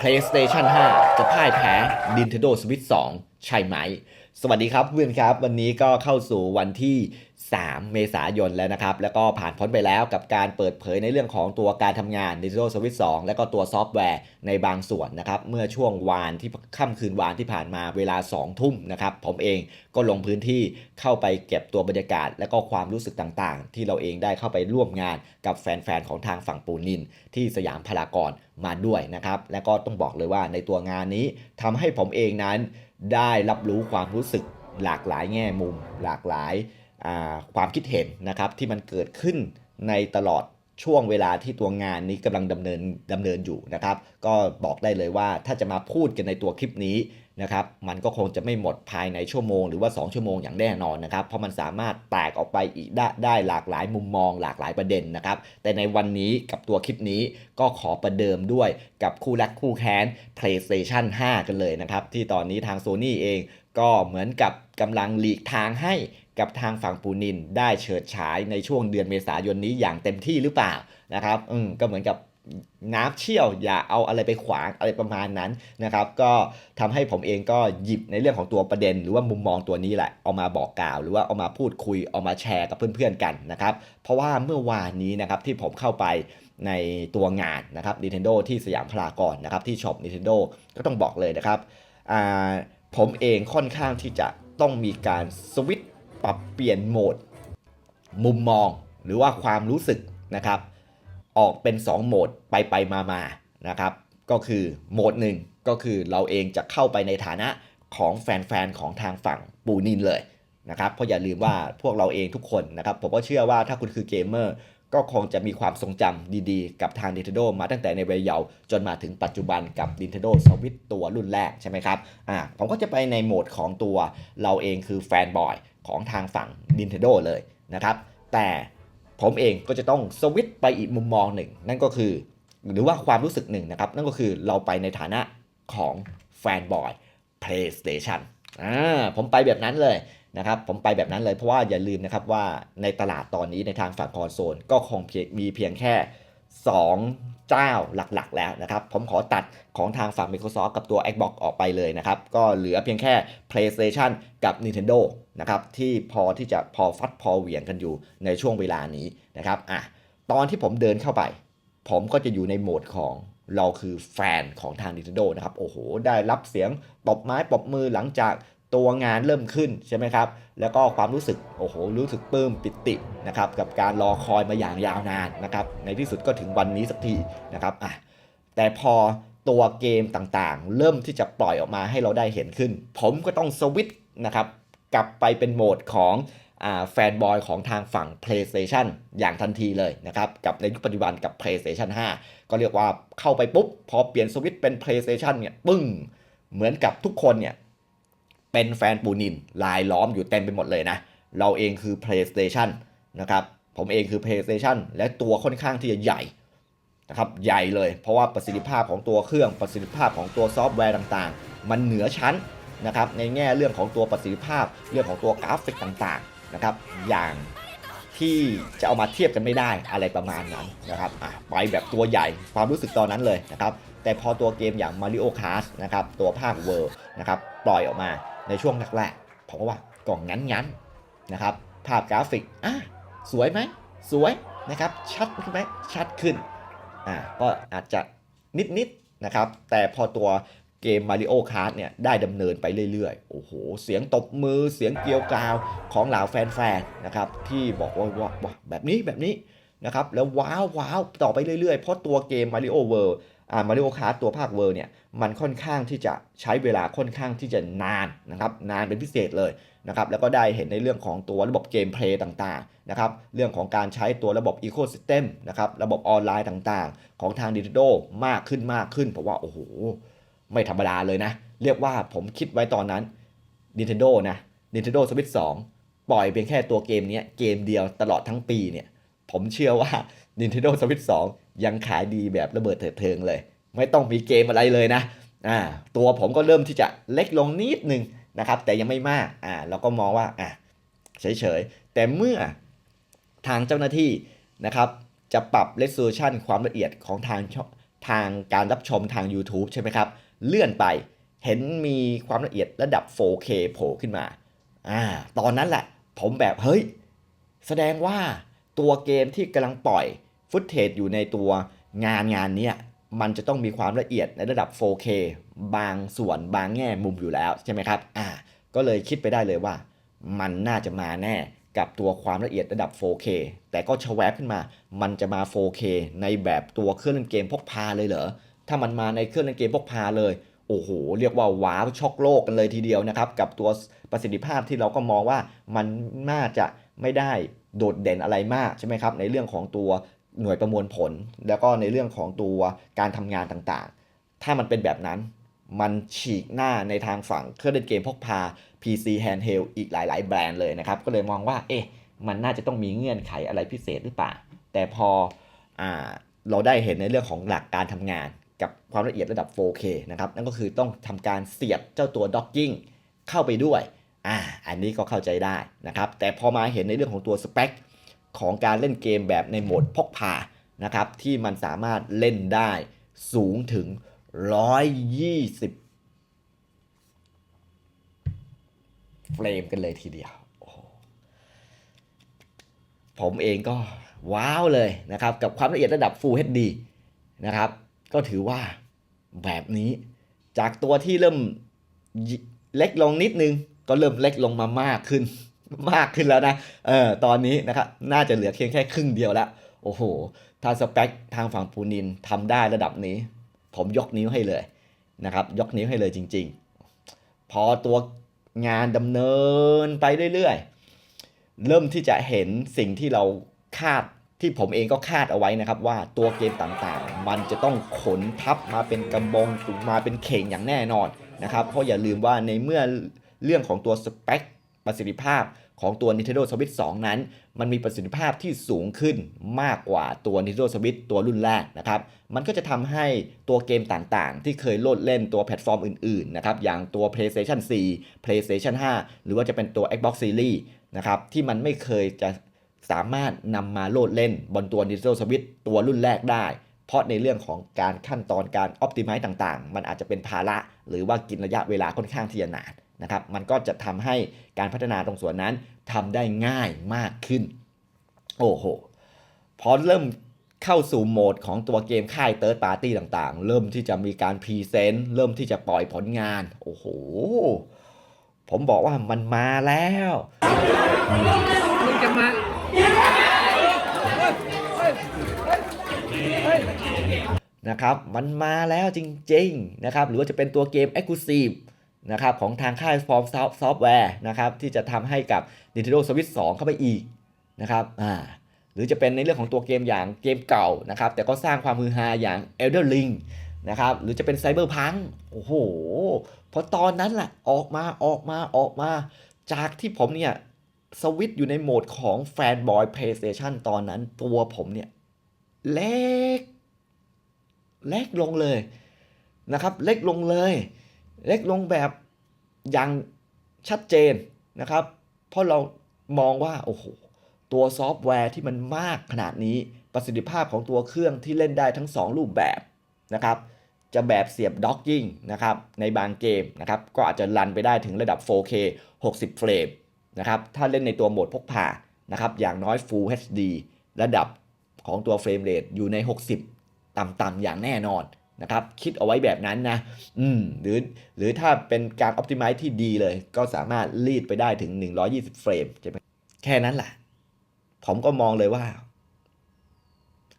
PlayStation 5 จะพ่ายแพ้ Nintendo Switch 2ใช่ไหม สวัสดีครับเพื่อนครับ วันนี้ก็เข้าสู่วันที่ 3 เมษายนแล้วนะครับ แล้วก็ผ่านพ้นไปแล้วกับการเปิดเผยในเรื่องของตัวการทำงาน Nintendo Switch 2และก็ตัวซอฟต์แวร์ในบางส่วนนะครับ เมื่อช่วงวานที่ค่ำคืนวานที่ผ่านมาเวลา 2 ทุ่มนะครับ ผมเองก็ลงพื้นที่เข้าไปเก็บตัวบรรยากาศ และก็ความรู้สึกต่างๆ ที่เราเองได้เข้าไปร่วมงานกับแฟนๆของทางฝั่งปูนิน ที่สยามพารากอนมาด้วยนะครับ และก็ต้องบอกเลยว่าในตัวงานนี้ทำให้ผมเองนั้น ได้รับรู้ความรู้สึกหลากหลายแง่มุม หลากหลายความคิดเห็นนะครับที่มันเกิดขึ้นในตลอด ช่วงเวลาที่ตัวงานนี้กำลังดำเนินดำเนินอยู่นะครับ ก็บอกได้เลยว่าถ้าจะมาพูดกันในตัวคลิปนี้นะครับ มันก็คงจะไม่หมดภายในชั่วโมงหรือว่า 2 ชั่วโมงอย่างแน่นอนนะครับ เพราะมันสามารถแตกออกไปอีกได้ได้หลากหลายมุมมอง หลากหลายประเด็นนะครับ แต่ในวันนี้กับตัวคลิปนี้ก็ขอประเดิมด้วยกับคู่รักคู่แค้น PlayStation 5 กันเลยนะครับ ที่ตอนนี้ทาง Sony เอง ก็เหมือนกับกำลังหลีกทางให้กับทางฝั่งปูนินได้เฉิดฉายในช่วงเดือนเมษายนนี้อย่างเต็มที่หรือเปล่านะครับอืมก็เหมือนกับน้ำเชี่ยวอย่าเอาอะไรไปขวางอะไรประมาณนั้นนะครับ ก็ทำให้ผมเองก็หยิบในเรื่องของตัวประเด็น หรือว่ามุมมองตัวนี้แหละเอามาบอกกล่าว หรือว่าเอามาพูดคุยเอามาแชร์กับเพื่อนๆกันนะครับ เพราะว่าเมื่อวานนี้นะครับที่ผมเข้าไปในตัวงานนะครับ Nintendo ที่สยามพารากอนนะครับที่ช็อป Nintendo ก็ต้องบอกเลยนะครับอ่า ผมเองค่อนข้างที่จะต้องมีการสวิตช์ปรับเปลี่ยนโหมด มุมมองหรือว่าความรู้สึกนะครับ ออกเป็น 2 โหมดไปไปมามานะครับ ก็คือโหมดหนึ่งก็คือเราเองจะเข้าไปในฐานะของแฟนๆของทางฝั่งปูนินเลยนะครับเพราะอย่าลืมว่าพวกเราเองทุกคนนะครับ ผมก็เชื่อว่าถ้าคุณคือเกมเมอร์ ก็คงจะมีความทรงจำดีๆ กับทาง Nintendo มาตั้งแต่ในวัยเยาว์จนมาถึงปัจจุบันกับ Nintendo Switch ตัวรุ่นแรกใช่ไหมครับอ่าผมก็จะไปในโหมดของตัวเราเองคือแฟนบอยของทางฝั่ง Nintendo เลยนะครับ แต่ผมเองก็จะต้องสวิตไปอีกมุมมองหนึ่ง นั่นก็คือ หรือว่าความรู้สึกหนึ่งนะครับ นั่นก็คือเราไปในฐานะของแฟนบอย PlayStation อ่าผมไปแบบนั้นเลย นะครับผมไปแบบนั้นเลยเพราะว่าอย่าลืมนะครับว่าในตลาดตอนนี้ในทางฝั่งคอนโซลก็คงมีเพียงแค่ 2 เจ้าหลักๆ แล้วนะครับ ผมขอตัดของทางฝั่ง Microsoft กับตัว Xbox ออกไปเลยนะครับ ก็เหลือเพียงแค่ PlayStation กับ Nintendo นะครับที่พอที่จะพอฟัดพอเหวี่ยงกันอยู่ในช่วงเวลานี้นะครับอะตอนที่ผมเดินเข้าไป ผมก็จะอยู่ในโหมดของเราคือแฟนของทาง Nintendo นะครับ โอ้โห ได้รับเสียงปรบไม้ปบมือหลังจาก ตัวงานเริ่มขึ้นใช่ไหมครับ แล้วก็ความรู้สึกโอ้โหรู้สึกปลื้มปิตินะครับกับการรอคอยมาอย่างยาวนานนะครับในที่สุดก็ถึงวันนี้สักทีนะครับอะแต่พอตัวเกมต่างๆ เริ่มที่จะปล่อยออกมาให้เราได้เห็นขึ้น ผมก็ต้องสวิตช์นะครับกลับไปเป็นโหมดของแฟนบอยของทางฝั่ง PlayStation อย่างทันทีเลยนะครับกับในยุคปัจจุบันกับ PlayStation 5 ก็เรียกว่าเข้าไปปุ๊บ พอเปลี่ยนสวิตช์เป็น PlayStation เนี่ยปึ้ง เหมือนกับทุกคนเนี่ย เป็นแฟนปูนินลายล้อมอยู่เต็มไปหมดเลยนะ เราเองคือ PlayStation นะครับ ผมเองคือ PlayStation และตัวค่อนข้างที่จะใหญ่นะครับใหญ่เลย เพราะว่าประสิทธิภาพของตัวเครื่องประสิทธิภาพของตัวซอฟต์แวร์ต่างๆ มันเหนือชั้นนะครับในแง่เรื่องของตัวประสิทธิภาพ เรื่องของตัวกราฟิกต่างๆนะครับอย่างที่จะเอามาเทียบกันไม่ได้อะไรประมาณนั้นนะครับอะไปแบบตัวใหญ่ความรู้สึกตอนนั้นเลยนะครับแต่พอตัวเกมอย่าง Mario Kart นะครับตัวภาค World นะครับปล่อยออกมา ในช่วงแรกๆผมก็ว่ากล่องงั้นๆนะครับ ภาพกราฟิกอะสวยไหมสวยนะครับ ชัดขึ้นไหมชัดขึ้นอ่าก็อาจจะนิดๆนะครับ แต่พอตัวเกม Mario Kart เนี่ยได้ดำเนินไปเรื่อยๆ โอ้โห เสียงตบมือเสียงเกลียวกราวของเหล่าแฟนๆ นะครับ ที่บอกว่าว่าแบบนี้แบบนี้นะครับ แล้วว้าวว้าวต่อไปเรื่อยๆ เพราะตัวเกม Mario World มาริโอคาร์ตัวภาคเวิร์เนี่ยมันค่อนข้างที่จะใช้เวลาค่อนข้างที่จะนานนะครับนานเป็นพิเศษเลยนะครับแล้วก็ได้เห็นในเรื่องของตัวระบบเกมเพลย์ต่างๆนะครับเรื่องของการใช้ตัวระบบ Ecosystem นะครับระบบออนไลน์ต่างๆ ของทาง Nintendo มากขึ้นมากขึ้นเพราะว่าโอ้โหไม่ธรรมดาเลยนะ เรียกว่าผมคิดไว้ตอนนั้น Nintendo นะ Nintendo Switch 2 ปล่อยเพียงแค่ตัวเกมนี้เกมเดียวตลอดทั้งปีเนี่ยผมเชื่อว่า Nintendo Switch 2 ยังขายดีแบบระเบิดเถิดเทิงเลย ไม่ต้องมีเกมอะไรเลยนะอ่าตัวผมก็เริ่มที่จะเล็กลงนิดนึงนะครับแต่ยังไม่มากอ่าเราก็มองว่าอะเฉยๆ แต่เมื่อทางเจ้าหน้าที่นะครับจะปรับ resolution ความละเอียดของทางช่องทางการรับชมทาง YouTube ใช่ไหมครับ เลื่อนไปเห็นมีความละเอียดระดับ 4K โผล่ขึ้นมาอ่าตอนนั้นแหละ ผมแบบเฮ้ย แสดงว่าตัวเกมที่กำลังปล่อย ฟุตเทจอยู่ในตัวงานงานนี้มันจะต้องมีความละเอียดในระดับ 4K บางส่วนบางแง่มุมอยู่แล้วใช่ไหมครับอ่าก็เลยคิดไปได้เลยว่า มันน่าจะมาแน่กับตัวความละเอียดระดับ 4K แต่ก็ชะแวบขึ้นมา มันจะมา 4K ในแบบตัวเครื่องเล่นเกมพกพาเลยเหรอ ถ้ามันมาในเครื่องเล่นเกมพกพาเลย โอ้โห เรียกว่าว้าวช็อกโลกกันเลยทีเดียวนะครับ กับตัวประสิทธิภาพที่เราก็มองว่ามันน่าจะไม่ได้โดดเด่นอะไรมากใช่ไหมครับ ในเรื่องของตัว หน่วยประมวลผล แล้วก็ในเรื่องของตัวการทำงานต่างๆ ถ้ามันเป็นแบบนั้น มันฉีกหน้าในทางฝั่งเครื่องเล่นเกมพกพา PC handheld อีกหลาย ๆ แบรนด์เลยนะครับ ก็เลยมองว่า เอ๊ะ มันน่าจะต้องมีเงื่อนไขอะไรพิเศษหรือเปล่า แต่พออเราได้เห็นในเรื่องของหลักการทำงานกับความละเอียดระดับ 4K นะครับ นั่นก็คือต้องทำการเสียบเจ้าตัว docking เข้าไปด้วย อ่า อันนี้ก็เข้าใจได้นะครับ แต่พอมาเห็นในเรื่องของตัวสเปค ของการเล่นเกมแบบในโหมดพกพานะครับที่มันสามารถเล่นได้สูงถึง 120 เฟรมกันเลยทีเดียว ผมเองก็ว้าวเลยนะครับ กับความละเอียดระดับ Full HD นะครับ ก็ถือว่าแบบนี้จากตัวที่เริ่มเล็กลงนิดนึง ก็เริ่มเล็กลงมามากขึ้น มากขึ้นแล้วนะ เออ ตอนนี้นะครับ น่าจะเหลือเพียงแค่ครึ่งเดียวแล้วโอ้โห ถ้าสเปคทางฝั่งปูนินทำได้ระดับนี้ ผมยกนิ้วให้เลยนะครับ ยกนิ้วให้เลยจริง ๆ พอตัวงานดำเนินไปเรื่อยๆ เริ่มที่จะเห็นสิ่งที่เราคาดที่ผมเองก็คาดเอาไว้นะครับว่าตัวเกมต่างๆ มันจะต้องขนทับมาเป็นกำบงมาเป็นเข่งอย่างแน่นอนนะครับ เพราะอย่าลืมว่าในเมื่อเรื่องของตัวสเปค ประสิทธิภาพของตัว Nintendo Switch 2 นั้น มันมีประสิทธิภาพที่สูงขึ้นมากกว่าตัว Nintendo Switch ตัวรุ่นแรกนะครับ มันก็จะทำให้ตัวเกมต่างๆ ที่เคยโลดเล่นตัวแพลตฟอร์มอื่นๆนะครับ อย่างตัว PlayStation 4 PlayStation 5 หรือว่าจะเป็นตัว Xbox Series นะครับ ที่มันไม่เคยจะสามารถนำมาโลดเล่นบนตัว Nintendo Switch ตัวรุ่นแรกได้ เพราะในเรื่องของการขั้นตอนการ Optimize ต่างๆ มันอาจจะเป็นภาระ หรือว่ากินระยะเวลาค่อนข้างที่จะนาน นะครับ มันก็จะทำให้การพัฒนาตรงส่วนนั้นทำได้ง่ายมากขึ้น โอ้โห พอเริ่มเข้าสู่โหมดของตัวเกมค่ายเติร์ดปาร์ตี้ต่างๆ เริ่มที่จะมีการพรีเซนต์ เริ่มที่จะปล่อยผลงาน โอ้โห ผมบอกว่ามันมาแล้วมึงจะมานะครับ มันมาแล้วจริง ๆ นะครับ หรือว่าจะเป็นตัวเกม Exclusive นะครับของทางค่ายฟอร์มซอฟต์แวร์นะครับที่จะทำให้กับ Nintendo Switch 2 เข้าไปอีกนะครับอ่าหรือจะเป็นในเรื่องของตัวเกมอย่างเกมเก่านะครับแต่ก็สร้างความฮือฮาอย่าง Elder Ring นะครับหรือจะเป็น Cyberpunk โอ้โหพอตอนนั้นแหละออกมาออกมาออกมา จากที่ผมเนี่ยสวิตช์อยู่ในโหมดของแฟนบอย PlayStation ตอนนั้นตัวผมเนี่ยเล็กเล็กลงเลยนะครับ เล็กลงเลย เล็กลงแบบ ย่างชัดเจนนะครับ เพราะเรามองว่าโอ้โหตัวซอฟต์แวร์ที่มันมากขนาดนี้ประสิทธิภาพของตัวเครื่องที่เล่นได้ทั้ง 2 รูปแบบนะครับจะแบบเสียบด็อกกิ้งนะครับในบางเกมนะครับก็อาจจะรันไปได้ถึงระดับ 4K 60 เฟรมนะครับถ้าเล่นในตัวโหมดพกพานะครับอย่างน้อย Full HD ระดับของตัวเฟรมเรทอยู่ใน 60 ต่ำๆอย่างแน่นอน นะครับคิดเอาไว้แบบนั้นนะอืมหรือหรือถ้าเป็นการ Optimize ที่ดีเลย ก็สามารถรีดไปได้ถึง 120 เฟรมใช่ไหมแค่นั้นแหละผมก็มองเลยว่า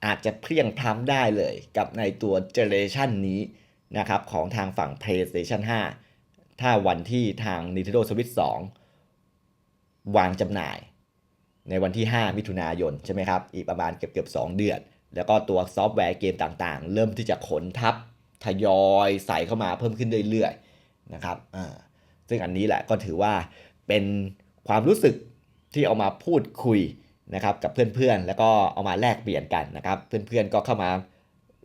อาจจะเพียงพล้ำได้เลยกับในตัวเจเนเรชันนี้นะครับของทางฝั่ง PlayStation 5 ถ้าวันที่ทาง Nintendo Switch 2 วางจำหน่าย ในวันที่ 5 มิถุนายน ใช่ไหมครับ อีกประมาณเกือบเกือบ2เดือน แล้วก็ตัวซอฟต์แวร์เกมต่างๆ เริ่มที่จะขนทับทยอยใส่เข้ามาเพิ่มขึ้นเรื่อยๆนะครับอ่าซึ่งอันนี้แหละก็ถือว่าเป็นความรู้สึกที่เอามาพูดคุยนะครับกับเพื่อนๆ แล้วก็เอามาแลกเปลี่ยนกันนะครับ เพื่อนๆก็เข้ามา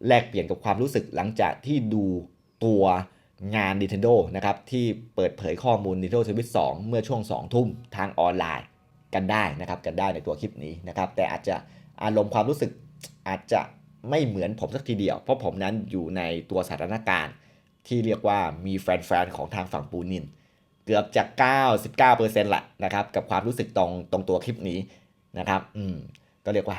แลกเปลี่ยนกับความรู้สึกหลังจากที่ดูตัวงาน Nintendo นะครับที่เปิดเผยข้อมูล Nintendo Switch 2 เมื่อช่วง 2 ทุ่มทางออนไลน์กันได้นะครับกันได้ในตัวคลิปนี้นะครับแต่อาจจะอารมณ์ความรู้สึก อาจจะไม่เหมือนผมสักทีเดียว เพราะผมนั้นอยู่ในตัวสถานการณ์ที่เรียกว่ามีแฟนๆ ของทางฝั่งปูนิน เกือบจะ 99%แหละนะครับ กับความรู้สึกตรงตรงตัวคลิปนี้นะครับ อืม ก็เรียกว่า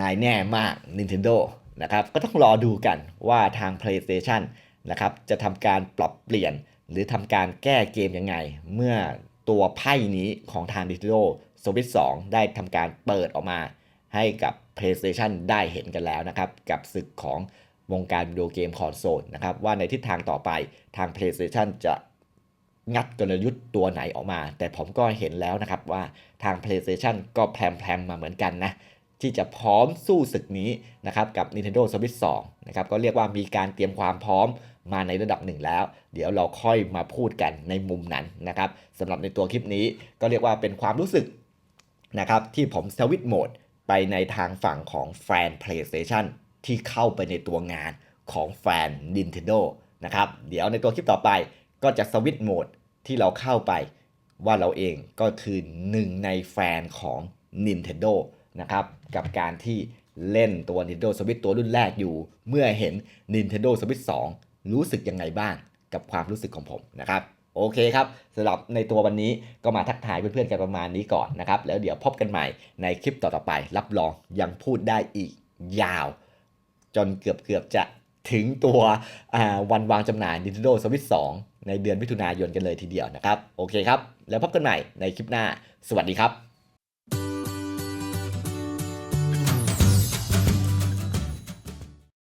นายแน่มาก Nintendo นะครับ ก็ต้องรอดูกันว่าทาง PlayStation นะครับ จะทำการปรับเปลี่ยน หรือทำการแก้เกมยังไง เมื่อตัวไพ่นี้ของทาง Nintendo Switch 2 ได้ทำการเปิดออกมาให้กับ PlayStation ได้เห็นกันแล้วนะครับ กับศึกของวงการวิดีโอเกมคอนโซลนะครับ ว่าในทิศทางต่อไปทาง PlayStation จะงัดกลยุทธ์ตัวไหนออกมา แต่ผมก็เห็นแล้วนะครับว่าทาง PlayStation ก็แพรมๆมาเหมือนกันนะที่จะพร้อมสู้ศึกนี้นะครับกับ Nintendo Switch 2นะครับก็เรียกว่ามีการเตรียมความพร้อมมาในระดับหนึ่งแล้ว เดี๋ยวเราค่อยมาพูดกันในมุมนั้นนะครับสำหรับในตัวคลิปนี้ก็เรียกว่าเป็นความรู้สึก นะครับที่ผมสวิตช์โหมดไปในทางฝั่งของแฟน PlayStation ที่เข้าไปในตัวงานของแฟน Nintendo นะครับเดี๋ยวในตัวคลิปต่อไปก็จะสวิตช์โหมดที่เราเข้าไปว่าเราเองก็คือหนึ่งในแฟนของ Nintendo นะครับกับการที่เล่นตัว Nintendo Switch ตัวรุ่นแรกอยู่ เมื่อเห็น Nintendo Switch 2 รู้สึกยังไงบ้างกับความรู้สึกของผมนะครับ โอเคครับสำหรับในตัววันนี้ก็มาทักทายเพื่อนๆกันประมาณนี้ก่อนนะครับ แล้วเดี๋ยวพบกันใหม่ในคลิปต่อๆไป รับรองยังพูดได้อีกยาว จนเกือบเกือบๆจะถึงตัววันวางจำหน่าย Nintendo Switch 2 ในเดือนมิถุนายนกันเลยทีเดียวนะครับ โอเคครับ แล้วพบกันใหม่ในคลิปหน้า สวัสดีครับ